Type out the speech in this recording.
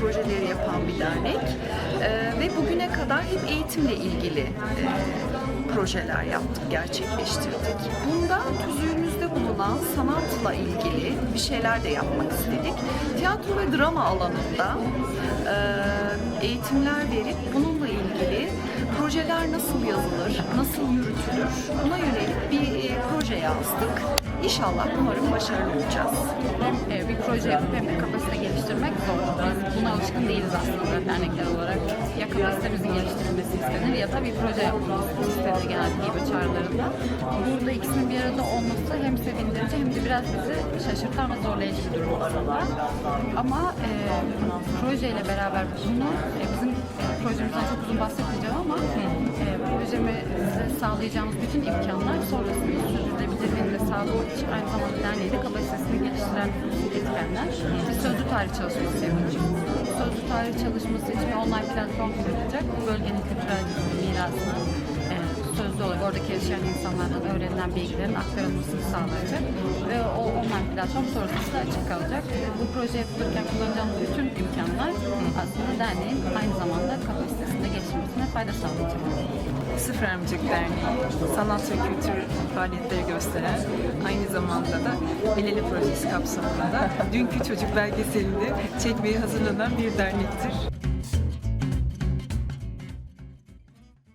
projeleri yapan bir dernek. E, ve bugüne kadar hep eğitimle ilgili e, projeler yaptık, gerçekleştirdik. Bunda tüzüğümüzde bulunan sanatla ilgili bir şeyler de yapmak istedik. Tiyatro ve drama alanında e, eğitimler verip bununla ilgili projeler nasıl yazılır, nasıl yürütülür buna yönelik bir e, proje yazdık. İnşallah umarım başarılı olacağız. Hem e, bir proje yapıp Alışkın değiliz aslında dernekler olarak. Ya kapasitemizin geliştirilmesi istenir ya da bir proje yapmamız istenir genelde gibi çağrılarında. Burada ikisinin bir arada olması hem sevindirici hem de biraz bizi şaşırtan ve zorlayıcı bir durum aslında. Ama e, projeyle beraber bunu e, bizim projemizden çok uzun bahsetmeyeceğim ama e, projemize sağlayacağımız bütün imkanlar sonrasında sürdürülebilirliğini sağlamak için aynı zamanda derneği de kapasitesini geliştiren etkenler. Bir sözlü tarih çalışması yapıyoruz. Sözlü tarih çalışması için bir online platform kurulacak. Bu bölgenin kültürel mirasına e, sözlü olarak oradaki yaşayan insanlardan öğrenilen bilgilerin aktarılmasını sağlayacak. Ve o online platform sonrasında açık kalacak. E, Bu proje yapılırken kullanacağımız bütün imkanlar aslında derneğin aynı zamanda kapasitesinde gelişmesine fayda sağlayacak. Sıfır Emcik Derneği sanat ve kültür faaliyetleri gösteren aynı zamanda da El Ele Projesi kapsamında Dünkü Çocuk belgeselini çekmeye hazırlanan bir dernektir.